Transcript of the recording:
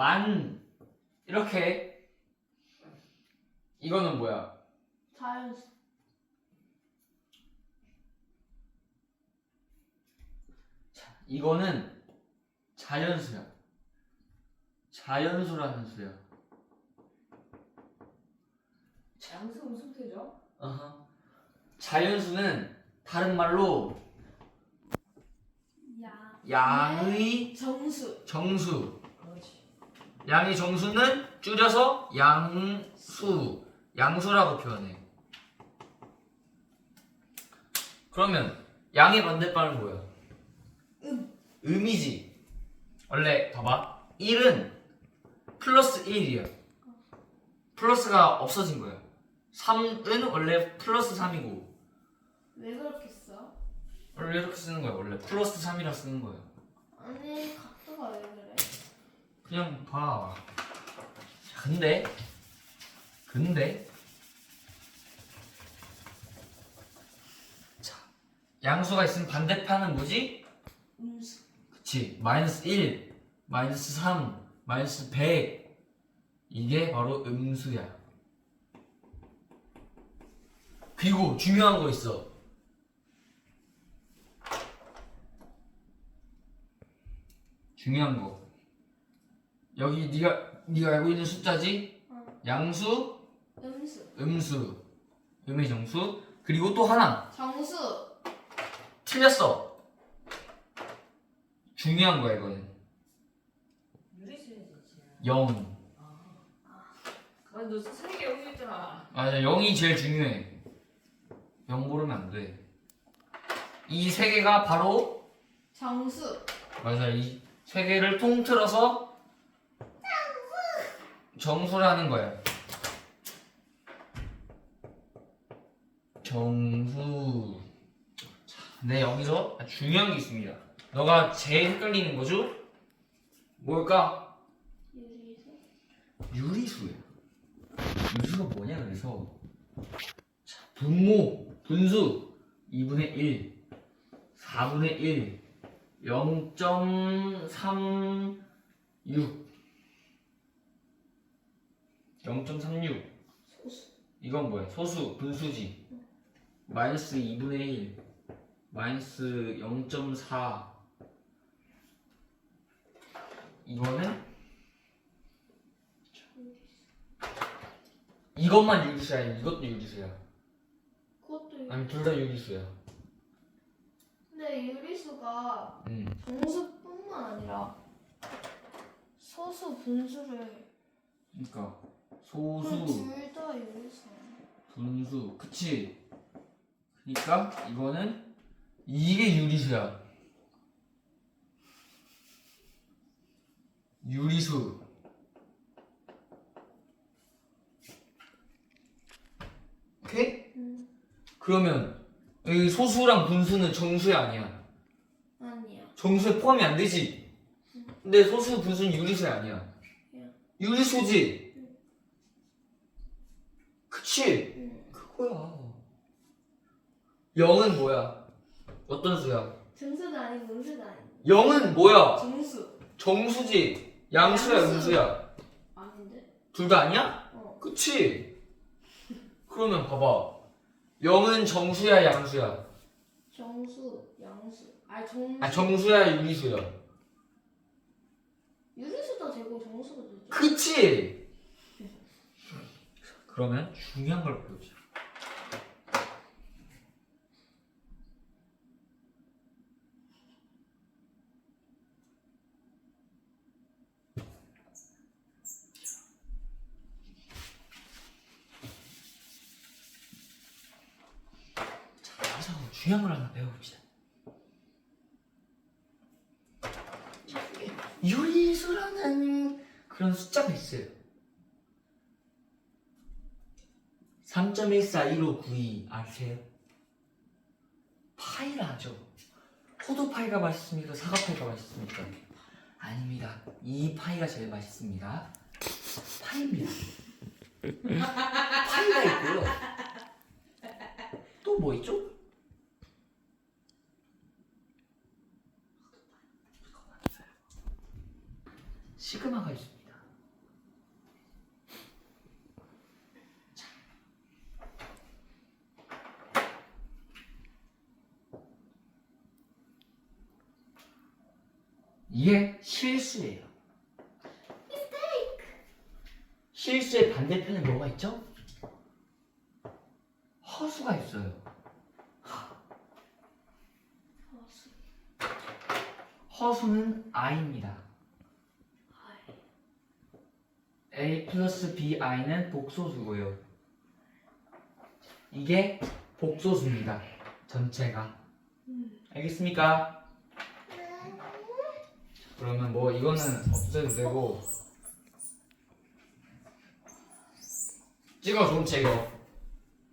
만 이렇게 이거는 뭐야? 자연수. 자, 이거는 자연수야. 자연수라는 수야. 양수? 어허. 자연수는 다른 말로 야. 양의 정수. 정수. 양의 정수는 줄여서 양수. 양수라고 표현해. 그러면 양의 반대말은 뭐야? 음. 음이지. 원래 봐봐. 1은 플러스 1이야. 플러스가 없어진 거야. 3은 원래 플러스 3이고 왜 그렇게 써? 원래 이렇게 쓰는 거야. 원래 플러스 3이라 쓰는 거야. 아니 각도가 왜 그래? 그냥 봐. 자, 근데? 근데? 자 양수가 있으면 반대편은 뭐지? 음수. 그치. 마이너스 1 마이너스 3 마이너스 100 이게 바로 음수야. 그리고 중요한 거 있어. 중요한 거 여기 네가 네가 알고 있는 숫자지 어. 양수 음수. 음수 음의 정수 그리고 또 하나 정수. 틀렸어 중요한 거야 이거는. 0 아, 너세개 여기 있잖아. 맞아 0이 제일 중요해 0 모르면 안 돼 이 세 개가 바로 정수. 맞아 이 세 개를 통틀어서 정수라는 거야 정수 자, 근데 여기서 중요한 게 있습니다 너가 제일 헷갈리는 거죠? 뭘까? 유리수. 유리수야. 유리수가 뭐냐 그래서 자, 분모 분수 2분의 1 4분의 1 0.36 0.36 소수. 이건 뭐야? 소수 분수지 마이너스 2분의 1 마이너스 0.4 이거는 이것만 유리수야 아니면 이것도 유리수야 그것도 유리. 아니 둘 다 유리수야 근데 유리수가 음. 정수뿐만 아니라 소수 분수를 그러니까 소수 둘다 유리수. 분수 그치 그러니까 이거는 이게 유리수야 유리수 오케이? 음. 그러면 이 소수랑 분수는 정수야 아니야 아니야. 정수에 포함이 안 되지 근데 소수 분수는 유리수야 아니야 예. 유리수지 그치? 응. 그거야. 0은 뭐야? 어떤 수야? 정수도 아니고 음수도 아니고. 0은 뭐야? 정수. 정수지. 양수야, 양수. 음수야. 아닌데? 둘 다 아니야? 어. 그치? 그러면 봐봐. 0은 정수야, 양수야? 정수, 양수. 아니 정수. 아, 정수야, 유리수야? 유리수도 되고 정수도 되죠. 그치? 그러면 중요한 걸 배우자. 자, 중요한 걸 하나 배워봅시다. 유리수라는 그런 숫자가 있어요. 3.141592 아세요? 파이라 하죠. 포도 파이가 맛있습니까? 사과 파이가 맛있습니까? 아닙니다. 이 파이가 제일 맛있습니다. 파이입니다. 파이가 있고요. 또 뭐 있죠? 시그마가 있습 이게 실수예요. 실수의 반대편에 뭐가 있죠? 허수가 있어요. 허수. 허수는 i입니다. a 플러스 bi는 복소수고요. 이게 복소수입니다. 전체가. 음. 알겠습니까? 그러면 뭐 이거는 없애도 되고. 찍어 좀 찍어